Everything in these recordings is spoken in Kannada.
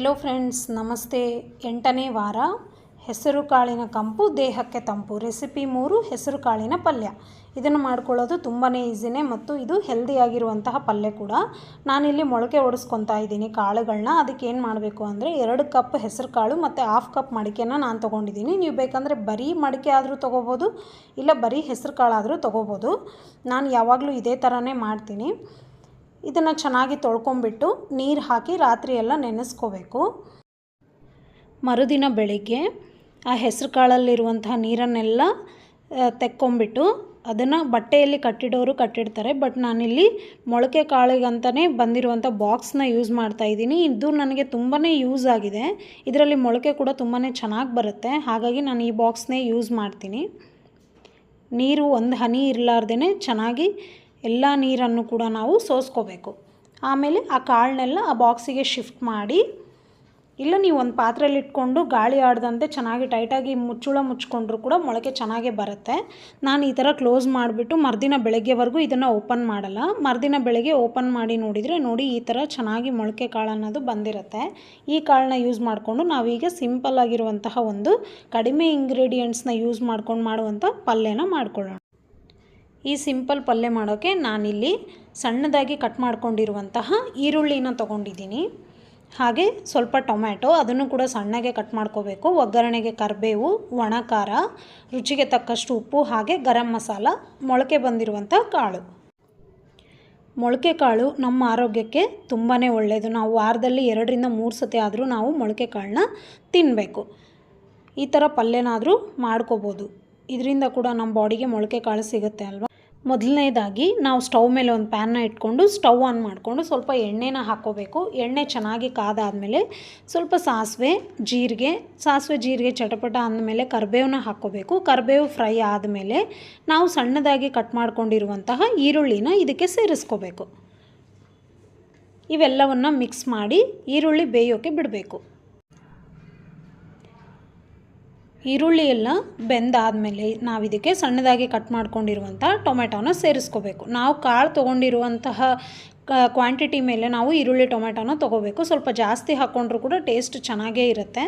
ಹೆಲೋ ಫ್ರೆಂಡ್ಸ್ ನಮಸ್ತೆ. ಎಂಟನೇ ವಾರ, ಹೆಸರು ಕಾಳಿನ ಕಂಪು, ದೇಹಕ್ಕೆ ತಂಪು. ರೆಸಿಪಿ ಮೂರು, ಹೆಸರು ಕಾಳಿನ ಪಲ್ಯ. ಇದನ್ನು ಮಾಡ್ಕೊಳ್ಳೋದು ತುಂಬಾ ಈಸಿನೇ ಮತ್ತು ಇದು ಹೆಲ್ದಿಯಾಗಿರುವಂತಹ ಪಲ್ಯ ಕೂಡ. ನಾನಿಲ್ಲಿ ಮೊಳಕೆ ಒಡಿಸ್ಕೊತಾ ಇದ್ದೀನಿ ಕಾಳುಗಳನ್ನ ಅದಕ್ಕೆ ಏನು ಮಾಡಬೇಕು ಅಂದರೆ, ಎರಡು ಕಪ್ ಹೆಸರು ಕಾಳು ಮತ್ತು ಹಾಫ್ ಕಪ್ ಮಡಿಕೆನ ನಾನು ತೊಗೊಂಡಿದ್ದೀನಿ. ನೀವು ಬೇಕಂದರೆ ಬರೀ ಮಡಿಕೆ ಆದರೂ ತೊಗೋಬೋದು, ಇಲ್ಲ ಬರೀ ಹೆಸರು ಕಾಳಾದರೂ ತೊಗೋಬೋದು. ನಾನು ಯಾವಾಗಲೂ ಇದೇ ಥರನೇ ಮಾಡ್ತೀನಿ. ಇದನ್ನು ಚೆನ್ನಾಗಿ ತೊಳ್ಕೊಂಬಿಟ್ಟು ನೀರು ಹಾಕಿ ರಾತ್ರಿ ಎಲ್ಲ ನೆನೆಸ್ಕೋಬೇಕು. ಮರುದಿನ ಬೆಳಿಗ್ಗೆ ಆ ಹೆಸರು ಕಾಳಲ್ಲಿರುವಂತಹ ನೀರನ್ನೆಲ್ಲ ತೆಕ್ಕೊಂಬಿಟ್ಟು ಅದನ್ನು ಬಟ್ಟೆಯಲ್ಲಿ ಕಟ್ಟಿಡೋರು ಕಟ್ಟಿಡ್ತಾರೆ. ಬಟ್ ನಾನಿಲ್ಲಿ ಮೊಳಕೆ ಕಾಳಿಗಂತಲೇ ಬಂದಿರುವಂಥ ಬಾಕ್ಸ್ನ ಯೂಸ್ ಮಾಡ್ತಾ ಇದ್ದೀನಿ. ಇದು ನನಗೆ ತುಂಬಾ ಯೂಸ್ ಆಗಿದೆ. ಇದರಲ್ಲಿ ಮೊಳಕೆ ಕೂಡ ತುಂಬಾ ಚೆನ್ನಾಗಿ ಬರುತ್ತೆ. ಹಾಗಾಗಿ ನಾನು ಈ ಬಾಕ್ಸ್ನೇ ಯೂಸ್ ಮಾಡ್ತೀನಿ. ನೀರು, ಒಂದು ಹನಿ ಇರಲಾರ್ದೇ ಚೆನ್ನಾಗಿ ಎಲ್ಲ ನೀರನ್ನು ಕೂಡ ನಾವು ಸೋಸ್ಕೋಬೇಕು. ಆಮೇಲೆ ಆ ಕಾಳನ್ನೆಲ್ಲ ಆ ಬಾಕ್ಸಿಗೆ ಶಿಫ್ಟ್ ಮಾಡಿ, ಇಲ್ಲ ನೀವು ಒಂದು ಪಾತ್ರೆಯಲ್ಲಿ ಇಟ್ಕೊಂಡು ಗಾಳಿ ಆಡದಂತೆ ಚೆನ್ನಾಗಿ ಟೈಟಾಗಿ ಮುಚ್ಚುಳ ಮುಚ್ಚಿಕೊಂಡ್ರು ಕೂಡ ಮೊಳಕೆ ಚೆನ್ನಾಗೇ ಬರುತ್ತೆ. ನಾನು ಈ ಥರ ಕ್ಲೋಸ್ ಮಾಡಿಬಿಟ್ಟು ಮರುದಿನ ಬೆಳಗ್ಗೆವರೆಗೂ ಇದನ್ನು ಓಪನ್ ಮಾಡಲ್ಲ. ಮರುದಿನ ಬೆಳಗ್ಗೆ ಓಪನ್ ಮಾಡಿ ನೋಡಿದರೆ ನೋಡಿ ಈ ಥರ ಚೆನ್ನಾಗಿ ಮೊಳಕೆ ಕಾಳು ಅನ್ನೋದು ಬಂದಿರುತ್ತೆ. ಈ ಕಾಳನ್ನ ಯೂಸ್ ಮಾಡಿಕೊಂಡು ನಾವೀಗ ಸಿಂಪಲ್ ಆಗಿರುವಂತಹ ಒಂದು ಕಡಿಮೆ ಇಂಗ್ರೀಡಿಯೆಂಟ್ಸ್ನ ಯೂಸ್ ಮಾಡ್ಕೊಂಡು ಮಾಡುವಂಥ ಪಲ್ಯನ ಮಾಡ್ಕೊಳ್ಳೋಣ. ಈ ಸಿಂಪಲ್ ಪಲ್ಯ ಮಾಡೋಕ್ಕೆ ನಾನಿಲ್ಲಿ ಸಣ್ಣದಾಗಿ ಕಟ್ ಮಾಡ್ಕೊಂಡಿರುವಂತಹ ಈರುಳ್ಳಿನ ತೊಗೊಂಡಿದ್ದೀನಿ. ಹಾಗೆ ಸ್ವಲ್ಪ ಟೊಮ್ಯಾಟೊ, ಅದನ್ನು ಕೂಡ ಸಣ್ಣಗೆ ಕಟ್ ಮಾಡ್ಕೋಬೇಕು. ಒಗ್ಗರಣೆಗೆ ಕರಿಬೇವು, ಒಣ ಖಾರ, ರುಚಿಗೆ ತಕ್ಕಷ್ಟು ಉಪ್ಪು, ಹಾಗೆ ಗರಂ ಮಸಾಲ, ಮೊಳಕೆ ಬಂದಿರುವಂಥ ಕಾಳು. ಮೊಳಕೆ ಕಾಳು ನಮ್ಮ ಆರೋಗ್ಯಕ್ಕೆ ತುಂಬಾ ಒಳ್ಳೆಯದು ನಾವು ವಾರದಲ್ಲಿ ಎರಡರಿಂದ ಮೂರು ಸತಿ ಆದರೂ ನಾವು ಮೊಳಕೆ ಕಾಳನ್ನ ತಿನ್ನಬೇಕು ಈ ಥರ ಪಲ್ಯನಾದರೂ ಮಾಡ್ಕೋಬೋದು. ಇದರಿಂದ ಕೂಡ ನಮ್ಮ ಬಾಡಿಗೆ ಮೊಳಕೆ ಕಾಳು ಸಿಗುತ್ತೆ ಅಲ್ವಾ? ಮೊದಲನೇದಾಗಿ ನಾವು ಸ್ಟವ್ ಮೇಲೆ ಒಂದು ಪ್ಯಾನ್ನ ಇಟ್ಕೊಂಡು ಸ್ಟವ್ ಆನ್ ಮಾಡಿಕೊಂಡು ಸ್ವಲ್ಪ ಎಣ್ಣೆನ ಹಾಕ್ಕೋಬೇಕು. ಎಣ್ಣೆ ಚೆನ್ನಾಗಿ ಕಾದಾದಮೇಲೆ ಸ್ವಲ್ಪ ಸಾಸಿವೆ, ಜೀರಿಗೆ ಸಾಸಿವೆ, ಜೀರಿಗೆ ಚಟಪಟ ಅಂದಮೇಲೆ ಕರ್ಬೇವನ್ನ ಹಾಕ್ಕೋಬೇಕು. ಕರಿಬೇವು ಫ್ರೈ ಆದಮೇಲೆ ನಾವು ಸಣ್ಣದಾಗಿ ಕಟ್ ಮಾಡ್ಕೊಂಡಿರುವಂತಹ ಈರುಳ್ಳಿನ ಇದಕ್ಕೆ ಸೇರಿಸ್ಕೋಬೇಕು. ಇವೆಲ್ಲವನ್ನು ಮಿಕ್ಸ್ ಮಾಡಿ ಈರುಳ್ಳಿ ಬೇಯೋಕ್ಕೆ ಬಿಡಬೇಕು. ಈರುಳ್ಳಿ ಎಲ್ಲ ಬೆಂದಾದಮೇಲೆ ನಾವು ಇದಕ್ಕೆ ಸಣ್ಣದಾಗಿ ಕಟ್ ಮಾಡ್ಕೊಂಡಿರುವಂಥ ಟೊಮೆಟೊನ ಸೇರಿಸ್ಕೋಬೇಕು. ನಾವು ಕಾಳು ತೊಗೊಂಡಿರುವಂತಹ ಕ್ವಾಂಟಿಟಿ ಮೇಲೆ ನಾವು ಈರುಳ್ಳಿ ಟೊಮೆಟೊನ ತೊಗೋಬೇಕು. ಸ್ವಲ್ಪ ಜಾಸ್ತಿ ಹಾಕ್ಕೊಂಡ್ರೂ ಕೂಡ ಟೇಸ್ಟ್ ಚೆನ್ನಾಗೇ ಇರುತ್ತೆ.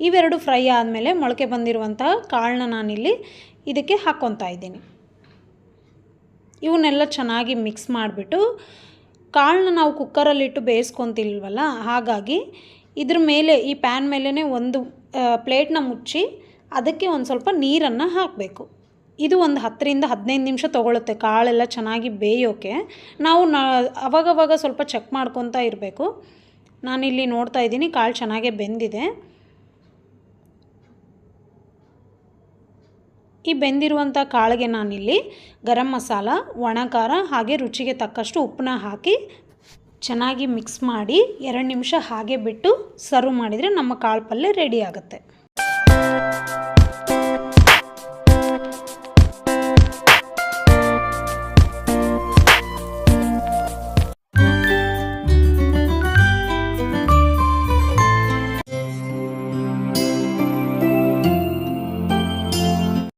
ಇವೆರಡು ಫ್ರೈ ಆದಮೇಲೆ ಮೊಳಕೆ ಬಂದಿರುವಂತಹ ಕಾಳನ್ನ ನಾನಿಲ್ಲಿ ಇದಕ್ಕೆ ಹಾಕ್ಕೊತಾ ಇದ್ದೀನಿ. ಇವನ್ನೆಲ್ಲ ಚೆನ್ನಾಗಿ ಮಿಕ್ಸ್ ಮಾಡಿಬಿಟ್ಟು ಕಾಳನ್ನ ನಾವು ಕುಕ್ಕರಲ್ಲಿಟ್ಟು ಬೇಯಿಸ್ಕೊತಿಲ್ವಲ್ಲ, ಹಾಗಾಗಿ ಇದ್ರ ಮೇಲೆ ಈ ಪ್ಯಾನ್ ಮೇಲೇ ಒಂದು ಪ್ಲೇಟ್ನ ಮುಚ್ಚಿ ಅದಕ್ಕೆ ಒಂದು ಸ್ವಲ್ಪ ನೀರನ್ನು ಹಾಕಬೇಕು. ಇದು ಒಂದು ಹತ್ತರಿಂದ ಹದಿನೈದು ನಿಮಿಷ ತೊಗೊಳುತ್ತೆ. ಕಾಳೆಲ್ಲ ಚೆನ್ನಾಗಿ ಬೇಯೋಕೆ. ನಾವು ನ, ಅವಾಗವಾಗ ಸ್ವಲ್ಪ ಚೆಕ್ ಮಾಡ್ಕೊತಾ ಇರಬೇಕು. ನಾನಿಲ್ಲಿ ನೋಡ್ತಾ ಇದ್ದೀನಿ, ಕಾಳು ಚೆನ್ನಾಗೇ ಬೆಂದಿದೆ. ಈ ಬೆಂದಿರುವಂಥ ಕಾಳಿಗೆ ನಾನಿಲ್ಲಿ ಗರಂ ಮಸಾಲ, ಒಣ ಖಾರ ಹಾಗೆ ರುಚಿಗೆ ತಕ್ಕಷ್ಟು ಉಪ್ಪನ್ನ ಹಾಕಿ ಚೆನ್ನಾಗಿ ಮಿಕ್ಸ್ ಮಾಡಿ ಎರಡು ನಿಮಿಷ ಹಾಗೆ ಬಿಟ್ಟು ಸರ್ವ್ ಮಾಡಿದರೆ ನಮ್ಮ ಕಾಳು ಪಲ್ಯ ರೆಡಿ ಆಗುತ್ತೆ.